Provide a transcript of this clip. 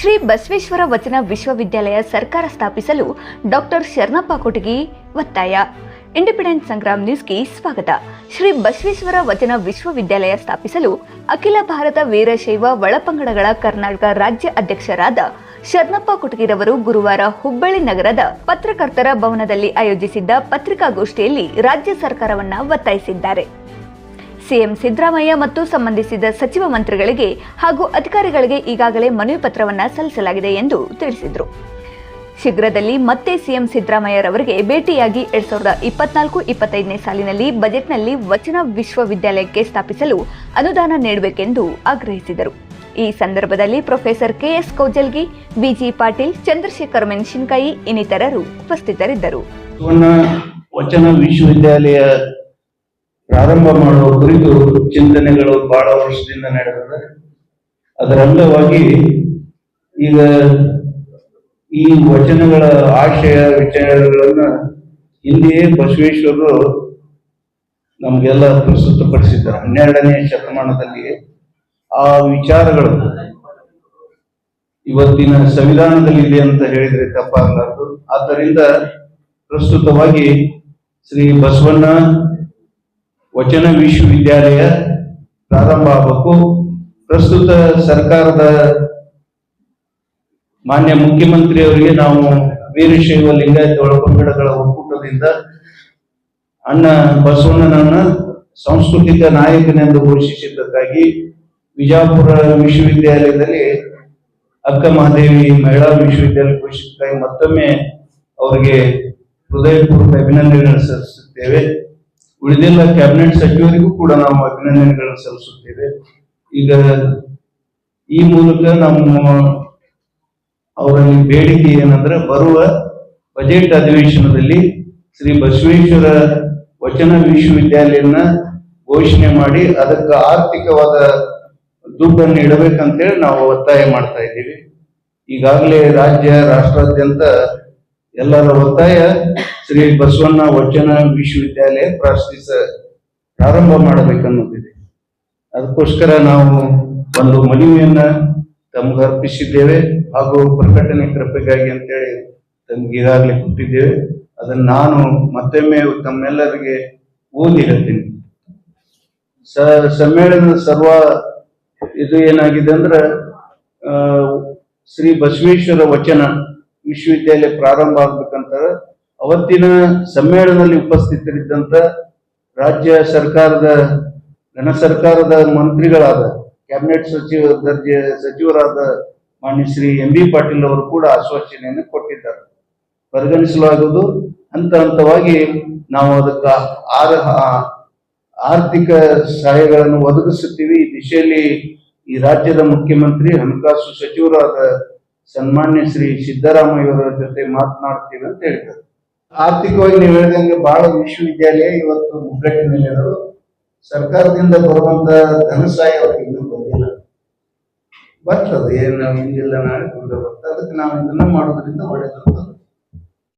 ಶ್ರೀ ಬಸವೇಶ್ವರ ವಚನ ವಿಶ್ವವಿದ್ಯಾಲಯ ಸರ್ಕಾರ ಸ್ಥಾಪಿಸಲು ಡಾಕ್ಟರ್ ಶರಣಪ್ಪ ಕೊಟಗಿ ಒತ್ತಾಯ. ಇಂಡಿಪೆಂಡೆಂಟ್ ಸಂಗ್ರಾಮ್ ನ್ಯೂಸ್ಗೆ ಸ್ವಾಗತ. ಶ್ರೀ ಬಸವೇಶ್ವರ ವಚನ ವಿಶ್ವವಿದ್ಯಾಲಯ ಸ್ಥಾಪಿಸಲು ಅಖಿಲ ಭಾರತ ವೀರಶೈವ ಒಳಪಂಗಡಗಳ ಕರ್ನಾಟಕ ರಾಜ್ಯ ಅಧ್ಯಕ್ಷರಾದ ಶರಣಪ್ಪ ಕುಟಗಿರವರು ಗುರುವಾರ ಹುಬ್ಬಳ್ಳಿ ನಗರದ ಪತ್ರಕರ್ತರ ಭವನದಲ್ಲಿ ಆಯೋಜಿಸಿದ್ದ ಪತ್ರಿಕಾಗೋಷ್ಠಿಯಲ್ಲಿ ರಾಜ್ಯ ಸರ್ಕಾರವನ್ನ ಒತ್ತಾಯಿಸಿದ್ದಾರೆ. ಸಿಎಂ ಸಿದ್ದರಾಮಯ್ಯ ಮತ್ತು ಸಂಬಂಧಿಸಿದ ಸಚಿವ ಮಂತ್ರಿಗಳಿಗೆ ಹಾಗೂ ಅಧಿಕಾರಿಗಳಿಗೆ ಈಗಾಗಲೇ ಮನವಿ ಪತ್ರವನ್ನ ಸಲ್ಲಿಸಲಾಗಿದೆ ಎಂದು ತಿಳಿಸಿದರು. ಶೀಘ್ರದಲ್ಲಿ ಮತ್ತೆ ಸಿಎಂ ಸಿದ್ದರಾಮಯ್ಯರವರಿಗೆ ಭೇಟಿಯಾಗಿ ಎರಡ್ ಸಾವಿರದ ಇಪ್ಪತ್ನಾಲ್ಕು ಇಪ್ಪತ್ತೈದನೇ ಸಾಲಿನಲ್ಲಿ ಬಜೆಟ್ನಲ್ಲಿ ವಚನ ವಿಶ್ವವಿದ್ಯಾಲಯಕ್ಕೆ ಸ್ಥಾಪಿಸಲು ಅನುದಾನ ನೀಡಬೇಕೆಂದು ಆಗ್ರಹಿಸಿದರು. ಈ ಸಂದರ್ಭದಲ್ಲಿ professor K S Kaujalgi V G Patil, Chandrashekhar Menasinakayi ಇನ್ನಿತರರು ಉಪಸ್ಥಿತರಿದ್ದರು. ವಚನ ವಿಶ್ವವಿದ್ಯಾಲಯ ಪ್ರಾರಂಭ ಮಾಡುವ ಕುರಿತು ಚಿಂತನೆಗಳು ಬಹಳ ವರ್ಷದಿಂದ ನಡೆದಿದೆ. ಅದರ ಅಂಗವಾಗಿ ಈಗ ಈ ವಚನಗಳ ಆಶಯ ವಿಚಾರಗಳನ್ನ ಹಿಂದೆಯೇ ಬಸವೇಶ್ವರರು ನಮ್ಗೆಲ್ಲ ಪ್ರಸ್ತುತಪಡಿಸಿದ್ದಾರೆ. ಹನ್ನೆರಡನೇ ಶತಮಾನದಲ್ಲಿ ಆ ವಿಚಾರಗಳು ಇವತ್ತಿನ ಸಂವಿಧಾನದಲ್ಲಿ ಇದೆ ಅಂತ ಹೇಳಿದ್ರೆ ತಪ್ಪಾಗಲಾರದು. ಆದ್ದರಿಂದ ಪ್ರಸ್ತುತವಾಗಿ ಶ್ರೀ ಬಸವಣ್ಣ ವಚನ ವಿಶ್ವವಿದ್ಯಾಲಯ ಪ್ರಾರಂಭ ಆಗಬೇಕು. ಪ್ರಸ್ತುತ ಸರ್ಕಾರದ ಮಾನ್ಯ ಮುಖ್ಯಮಂತ್ರಿಯವರಿಗೆ ನಾವು ವೀರಶೈವ ಲಿಂಗಾಯತ ಒಳಪಂಗಡಗಳ ಒಕ್ಕೂಟದಿಂದ ಅಣ್ಣ ಬಸವಣ್ಣನನ್ನ ಸಾಂಸ್ಕೃತಿಕ ನಾಯಕನೆಂದು ಘೋಷಿಸಿದ್ದಕ್ಕಾಗಿ ವಿಜಾಪುರ ವಿಶ್ವವಿದ್ಯಾಲಯದಲ್ಲಿ ಅಕ್ಕ ಮಹಾದೇವಿ ಮಹಿಳಾ ವಿಶ್ವವಿದ್ಯಾಲಯ ಘೋಷಿಸಿದ್ದಕ್ಕಾಗಿ ಮತ್ತೊಮ್ಮೆ ಅವರಿಗೆ ಹೃದಯಪೂರ್ವಕ ಅಭಿನಂದನೆಗಳನ್ನು ಸಲ್ಲಿಸುತ್ತೇವೆ. ಉಳಿದೆಲ್ಲ ಕ್ಯಾಬಿನೆಟ್ ಸಚಿವರಿಗೂ ಕೂಡ ನಾವು ಅಭಿನಂದನೆಗಳನ್ನು ಸಲ್ಲಿಸುತ್ತೇವೆ. ಈಗ ಈ ಮೂಲಕ ನಮ್ಮ ಅವರಲ್ಲಿ ಬೇಡಿಕೆ ಏನಂದ್ರೆ ಬರುವ ಬಜೆಟ್ ಅಧಿವೇಶನದಲ್ಲಿ ಶ್ರೀ ಬಸವೇಶ್ವರ ವಚನ ವಿಶ್ವವಿದ್ಯಾಲಯನ ಘೋಷಣೆ ಮಾಡಿ ಅದಕ್ಕೆ ಆರ್ಥಿಕವಾದ ದುಡ್ಡನ್ನು ಇಡಬೇಕಂತೇಳಿ ನಾವು ಒತ್ತಾಯ ಮಾಡ್ತಾ ಇದ್ದೀವಿ. ಈಗಾಗಲೇ ರಾಜ್ಯ, ರಾಷ್ಟ್ರಾದ್ಯಂತ ಎಲ್ಲರ ಒತ್ತಾಯ ಶ್ರೀ ಬಸವಣ್ಣ ವಚನ ವಿಶ್ವವಿದ್ಯಾಲಯ ಪ್ರಾರ್ಥಿಸ ಪ್ರಾರಂಭ ಮಾಡಬೇಕನ್ನೋದಿದೆ ಅದಕ್ಕೋಸ್ಕರ ನಾವು ಒಂದು ಮನವಿಯನ್ನ ತಮ್ಗೆ ಅರ್ಪಿಸಿದ್ದೇವೆ ಹಾಗೂ ಪ್ರಕಟಣೆ ಕೃಪೆಗಾಗಿ ಅಂತೇಳಿ ತಮ್ಗೆ ಈಗಾಗಲೇ ಕೊಟ್ಟಿದ್ದೇವೆ. ಅದನ್ನ ನಾನು ಮತ್ತೊಮ್ಮೆ ತಮ್ಮೆಲ್ಲರಿಗೆ ಓದಿ ಹೇಳ್ತೀನಿ. ಸ ಸಮ್ಮೇಳನದ ಸರ್ವ ಇದು ಏನಾಗಿದೆ ಅಂದ್ರೆ ಶ್ರೀ ಬಸವೇಶ್ವರ ವಚನ ವಿಶ್ವವಿದ್ಯಾಲಯ ಪ್ರಾರಂಭ ಆಗ್ಬೇಕಂತ ಅವತ್ತಿನ ಸಮ್ಮೇಳನದಲ್ಲಿ ಉಪಸ್ಥಿತರಿದ್ದಂತ ರಾಜ್ಯ ಸರ್ಕಾರದ, ಘನ ಸರ್ಕಾರದ ಮಂತ್ರಿಗಳಾದ ಕ್ಯಾಬಿನೆಟ್ ಸಚಿವ, ದರ್ಜೆ ಸಚಿವರಾದ ಮಾನ್ಯ ಶ್ರೀ ಎಂ ಬಿ ಪಾಟೀಲ್ ಅವರು ಕೂಡ ಆಶ್ವಾಸನೆಯನ್ನು ಕೊಟ್ಟಿದ್ದಾರೆ. ಪರಿಗಣಿಸಲಾಗುವುದು. ಹಂತ ಹಂತವಾಗಿ ನಾವು ಅದಕ್ಕೆ ಆರ್, ಆರ್ಥಿಕ ಸಹಾಯಗಳನ್ನು ಒದಗಿಸುತ್ತೀವಿ. ಈ ದಿಶೆಯಲ್ಲಿ ಈ ರಾಜ್ಯದ ಮುಖ್ಯಮಂತ್ರಿ ಹಣಕಾಸು ಸಚಿವರಾದ ಸನ್ಮಾನ್ಯ ಶ್ರೀ ಸಿದ್ದರಾಮಯ್ಯವರ ಜೊತೆ ಮಾತನಾಡ್ತೀವಿ ಅಂತ ಹೇಳ್ತಾರೆ. ಆರ್ಥಿಕವಾಗಿ ನೀವು ಹೇಳಿದಂಗೆ ಬಹಳ ವಿಶ್ವವಿದ್ಯಾಲಯ ಇವತ್ತು ಮುಗ್ಗಟ್ಟಿನಲ್ಲಿರೋದು ಸರ್ಕಾರದಿಂದ ಬರುವಂತ ಧನ ಸಹಾಯ ಅವ್ರಿಗೆ ಇನ್ನೂ ಬಂದಿಲ್ಲ. ಬರ್ತದೆ, ಏನು ಹಿಂದಿಲ್ಲ ನಾಳೆ ಬರ್ತದೆ. ಅದಕ್ಕೆ ನಾವು ಇದನ್ನ ಮಾಡೋದ್ರಿಂದ ಒಳ್ಳೇದು ಅಂತ